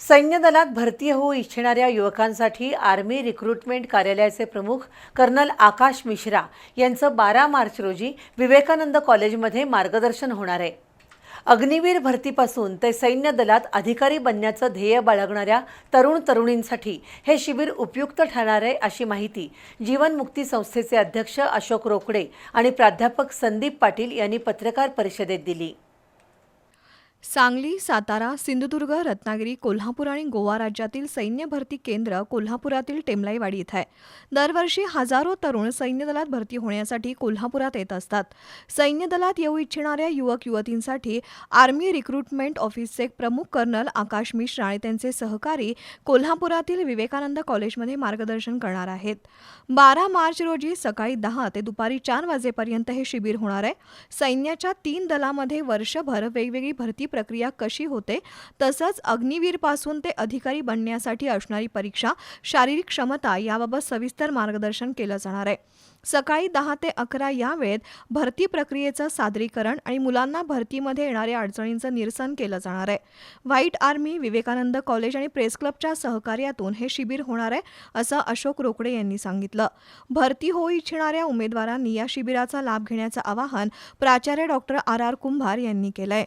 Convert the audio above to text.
सैन्य दलात भरती होऊ इच्छिणाऱ्या युवकांसाठी आर्मी रिक्रुटमेंट कार्यालयाचे प्रमुख कर्नल आकाश मिश्रा यांचं बारा मार्च रोजी विवेकानंद कॉलेजमध्ये मार्गदर्शन होणार आहे. अग्निवीर भरतीपासून ते सैन्य दलात अधिकारी बनण्याचं ध्येय बाळगणाऱ्या तरुण तरुणींसाठी हे शिबिर उपयुक्त ठरणार आहे अशी माहिती जीवनमुक्ती संस्थेचे अध्यक्ष अशोक रोकडे आणि प्राध्यापक संदीप पाटील यांनी पत्रकार परिषदेत दिली. सांगली सातारा सिंधुदुर्ग रत्नागिरी कोल्हापूर आणि गोवा राज्यातील सैन्य भरती केंद्र कोल्हापुरातील टेमलाईवाडी इथं आहे. दरवर्षी हजारो तरुण सैन्य दलात भरती होण्यासाठी कोल्हापुरात येत असतात. सैन्य दलात येऊ इच्छिणाऱ्या युवक युवतींसाठी आर्मी रिक्रुटमेंट ऑफिसचे प्रमुख कर्नल आकाश मिश्रा आणि त्यांचे सहकारी कोल्हापुरातील विवेकानंद कॉलेजमध्ये मार्गदर्शन करणार आहेत. बारा मार्च रोजी सकाळी दहा ते दुपारी चार वाजेपर्यंत हे शिबिर होणार आहे. सैन्याच्या तीन दलामध्ये वर्षभर वेगवेगळी भरती प्रक्रिया कशी होते? तसंच अग्निवीरपासून ते अधिकारी बनण्यासाठी असणारी परीक्षा शारीरिक क्षमता याबाबत सविस्तर मार्गदर्शन केलं जाणार आहे. सकाळी दहा ते अकरा या वेळेत भरती प्रक्रियेचं सादरीकरण आणि मुलांना भरतीमध्ये येणाऱ्या अडचणींचं निरसन केलं जाणार आहे. व्हाईट आर्मी विवेकानंद कॉलेज आणि प्रेस क्लबच्या सहकार्यातून हे शिबिर होणार आहे असं अशोक रोकडे यांनी सांगितलं. भरती होऊ इच्छिणाऱ्या उमेदवारांनी या शिबिराचा लाभ घेण्याचं आवाहन प्राचार्य डॉक्टर आर आर कुंभार यांनी केलंय.